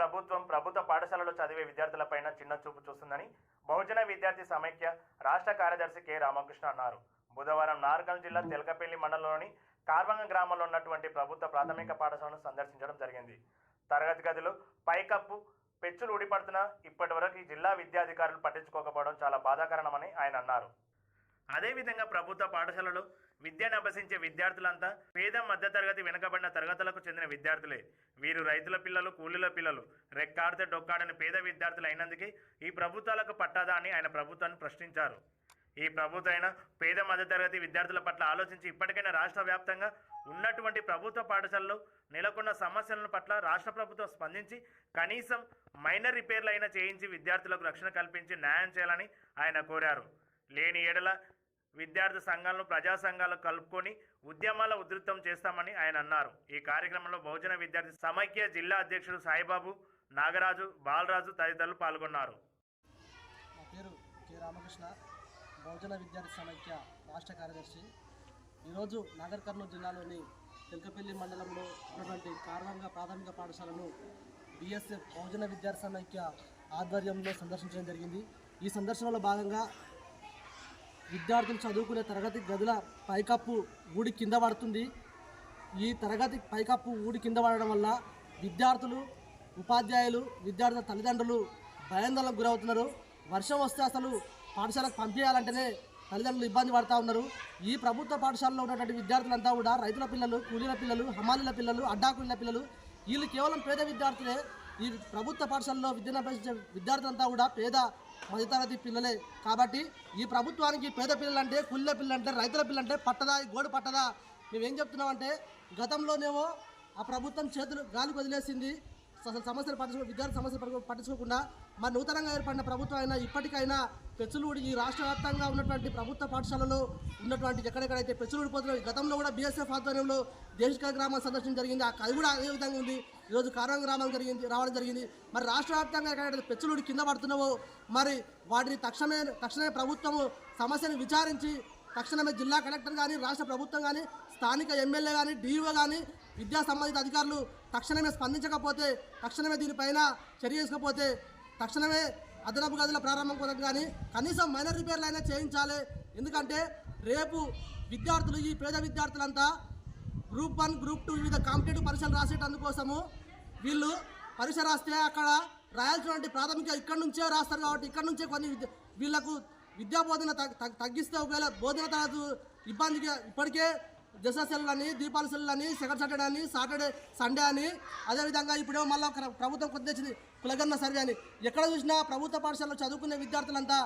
ప్రభుత్వం ప్రభుత్వ పాఠశాలలో చదివే విద్యార్థులపైన చిన్న చూపు చూస్తుందని బహుజన విద్యార్థి సమైక్య రాష్ట్ర కార్యదర్శి కె రామకృష్ణ అన్నారు. బుధవారం నార్కల్ జిల్లా తెలకపల్లి మండలంలోని కార్వంగ గ్రామంలో ఉన్నటువంటి ప్రభుత్వ ప్రాథమిక పాఠశాలను సందర్శించడం జరిగింది. తరగతి గదిలో పైకప్పు పెచ్చులు ఊడిపడుతున్నా ఇప్పటి వరకు ఈ జిల్లా విద్యాధికారులు పట్టించుకోకపోవడం చాలా బాధాకరణమని ఆయన అన్నారు. అదేవిధంగా ప్రభుత్వ పాఠశాలలో విద్యను అభ్యసించే విద్యార్థులంతా పేద మధ్యతరగతి వెనుకబడిన తరగతులకు చెందిన విద్యార్థులే. వీరు రైతుల పిల్లలు కూలీల పిల్లలు రెక్కాడితే డొక్కాడని పేద విద్యార్థులు అయినందుకే ఈ ప్రభుత్వాలకు పట్టాదా అని ఆయన ప్రభుత్వాన్ని ప్రశ్నించారు. ఈ ప్రభుత్వం పేద మధ్యతరగతి విద్యార్థుల పట్ల ఆలోచించి ఇప్పటికైనా రాష్ట్ర వ్యాప్తంగా ఉన్నటువంటి ప్రభుత్వ పాఠశాలలో నెలకొన్న సమస్యల పట్ల రాష్ట్ర ప్రభుత్వం స్పందించి కనీసం మైనర్ రిపేర్లు అయినా చేయించి విద్యార్థులకు రక్షణ కల్పించి న్యాయం చేయాలని ఆయన కోరారు. లేని ఏడల విద్యార్థి సంఘాలను ప్రజా సంఘాలకు కలుపుకొని ఉద్యమాల ఉధృతం చేస్తామని ఆయన అన్నారు. ఈ కార్యక్రమంలో బహుజన విద్యార్థి సమైక్య జిల్లా అధ్యక్షుడు సాయిబాబు నాగరాజు బాలరాజు తదితరులు పాల్గొన్నారు. నా పేరు కె రామకృష్ణ బహుజన విద్యార్థి సమైక్య రాష్ట్ర కార్యదర్శి. ఈరోజు నాగర్ కర్నూలు జిల్లాలోని తెలకపల్లి మండలంలో ఉన్నటువంటి కార్వంగ ప్రాథమిక పాఠశాలను బిఎస్ఎఫ్ బహుజన విద్యార్థి సమైక్య ఆధ్వర్యంలో సందర్శించడం జరిగింది. ఈ సందర్శనలో భాగంగా విద్యార్థులు చదువుకునే తరగతి గదుల పైకప్పు ఊడి కింద పడుతుంది. ఈ తరగతి పైకప్పు ఊడి కింద పడడం వల్ల విద్యార్థులు ఉపాధ్యాయులు విద్యార్థుల తల్లిదండ్రులు భయాందోళనకు గురవుతున్నారు. వర్షం వస్తే అసలు పాఠశాలకు పంపించాలంటేనే తల్లిదండ్రులు ఇబ్బంది పడతా ఉన్నారు. ఈ ప్రభుత్వ పాఠశాలలో ఉన్నటువంటి విద్యార్థులంతా కూడా రైతుల పిల్లలు కూలీల పిల్లలు హమాలీల పిల్లలు అడ్డాకూలీల పిల్లలు వీళ్ళు కేవలం పేద విద్యార్థులే ఈ ప్రభుత్వ పాఠశాలలో విద్యనభ్యసించే విద్యార్థులంతా కూడా పేద మధ్యతరగతి పిల్లలే. కాబట్టి ఈ ప్రభుత్వానికి పేద పిల్లలంటే కుళ్ళ పిల్లలంటే రైతుల పిల్లలంటే పట్టదా? గోడు పట్టదా? మేమేం చెప్తున్నామంటే గతంలోనేమో ఆ ప్రభుత్వం చేతులు గాలి వదిలేసింది. అసలు సమస్యలు పట్టించుకో విద్యార్థి సమస్యలు పట్టించుకోకుండా మరి నూతనంగా ఏర్పడిన ప్రభుత్వం అయినా ఇప్పటికైనా పెచ్చులూడి ఈ రాష్ట్ర వ్యాప్తంగా ఉన్నటువంటి ప్రభుత్వ పాఠశాలలో ఉన్నటువంటి ఎక్కడెక్కడైతే పెచ్చులూడి పోతున్నాయి గతంలో కూడా బీఎస్ఎఫ్ ఆధ్వర్యంలో దేశిక గ్రామం సందర్శన జరిగింది. ఆ అది కూడా అదే విధంగా ఉంది. ఈరోజు కారం గ్రామం జరిగింది రావడం జరిగింది. మరి రాష్ట్ర వ్యాప్తంగా ఎక్కడైతే పెచ్చులూడి కింద పడుతున్నావో మరి వాటిని తక్షణమే తక్షణమే ప్రభుత్వము సమస్యను విచారించి తక్షణమే జిల్లా కలెక్టర్ కానీ రాష్ట్ర ప్రభుత్వం కానీ స్థానిక ఎమ్మెల్యే కానీ డీఓ కానీ విద్యా సంబంధిత అధికారులు తక్షణమే స్పందించకపోతే తక్షణమే దీనిపైన చర్య తీసుకోకపోతే తక్షణమే అదనపు గదుల ప్రారంభం కోసం కానీ కనీసం మైనర్ రిపేర్లు అయినా చేయించాలి. ఎందుకంటే రేపు విద్యార్థులు ఈ పేద విద్యార్థులంతా గ్రూప్ వన్ గ్రూప్ టూ వివిధ కాంపిటేటివ్ పరీక్షలు రాసేటందుకోసము వీళ్ళు పరీక్ష రాస్తే అక్కడ రాయాల్సినటువంటి ప్రాథమిక ఇక్కడి నుంచే రాస్తారు కాబట్టి ఇక్కడ నుంచే కొన్ని వీళ్ళకు వీళ్ళకు విద్యా బోధన తగ్- తగ్గిస్తే ఒకవేళ బోధన తర్వాత ఇబ్బందిగా ఇప్పటికే దసరా సెల్ అని దీపాల సెల్ అని సెకండ్ సాటర్డే అని సాటర్డే సండే అని. అదేవిధంగా ఇప్పుడేమో మళ్ళీ ప్రభుత్వం కొద్ది తెచ్చింది కులగన్న సర్వే అని. ఎక్కడ చూసినా ప్రభుత్వ పాఠశాలలో చదువుకునే విద్యార్థులంతా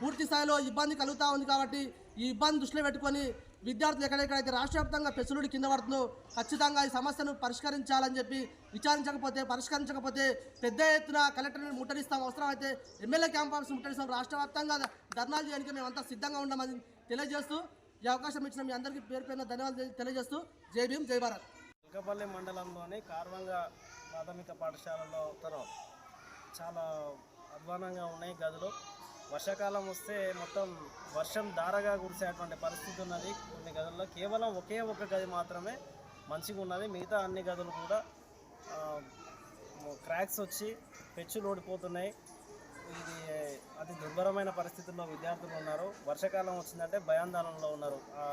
పూర్తి స్థాయిలో ఇబ్బంది కలుగుతూ ఉంది కాబట్టి ఈ ఇబ్బంది దృష్టిలో పెట్టుకొని విద్యార్థులు ఎక్కడెక్కడైతే రాష్ట్ర వ్యాప్తంగా పెసులుడి కింద పడుతుందో ఖచ్చితంగా ఈ సమస్యను పరిష్కరించాలని చెప్పి విచారించకపోతే పరిష్కరించకపోతే పెద్ద ఎత్తున కలెక్టర్ని ముట్టడిస్తాం. అవసరమైతే ఎమ్మెల్యే క్యాంప్ ఆఫీస్ ముట్టడిస్తాం. రాష్ట్ర వ్యాప్తంగా ధర్నాలు చేయడానికి మేమంతా సిద్ధంగా ఉండమని తెలియజేస్తూ ఈ అవకాశం ఇచ్చిన మీ అందరికీ పేరు పైన ధన్యవాదాలు తెలియజేస్తూ జై భీమ్ జై భారత్. వెంకపల్లి మండలంలోని కార్వంగ ప్రాథమిక పాఠశాలలో తరం చాలా అధ్వానంగా ఉన్నాయి గదులు. వర్షాకాలం వస్తే మొత్తం వర్షం దారగా కురిసేటువంటి పరిస్థితి ఉన్నది కొన్ని గదుల్లో. కేవలం ఒకే ఒక గది మాత్రమే మంచిగా ఉన్నది. మిగతా అన్ని గదులు కూడా క్రాక్స్ వచ్చి పెచ్చులు ఓడిపోతున్నాయి. ఇది అతి దుర్భరమైన పరిస్థితుల్లో విద్యార్థులు ఉన్నారు. వర్షాకాలం వచ్చిందంటే భయాందోళనలో ఉన్నారు. ఆ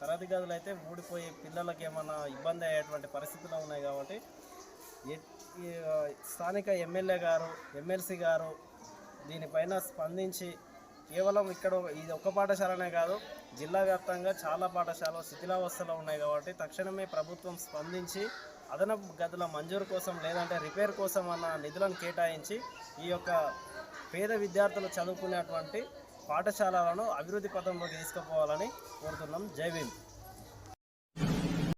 తరగతి గదులు అయితే ఊడిపోయి పిల్లలకి ఏమైనా ఇబ్బంది అయ్యేటువంటి పరిస్థితులు ఉన్నాయి కాబట్టి ఎ- ఈ, స్థానిక ఎమ్మెల్యే గారు ఎమ్మెల్సీ గారు దీనిపైన స్పందించి కేవలం ఇక్కడ ఇది ఒక్క పాఠశాలనే కాదు జిల్లా వ్యాప్తంగా చాలా పాఠశాలలు శిథిలావస్థలో ఉన్నాయి కాబట్టి తక్షణమే ప్రభుత్వం స్పందించి అదనపు గదుల మంజూరు కోసం లేదంటే రిపేర్ కోసం అన్న నిధులను కేటాయించి ఈ యొక్క పేద విద్యార్థులు చదువుకునేటువంటి పాఠశాలలను అభివృద్ధి పథంలోకి తీసుకుపోవాలని కోరుతున్నాం. జై భీమ్.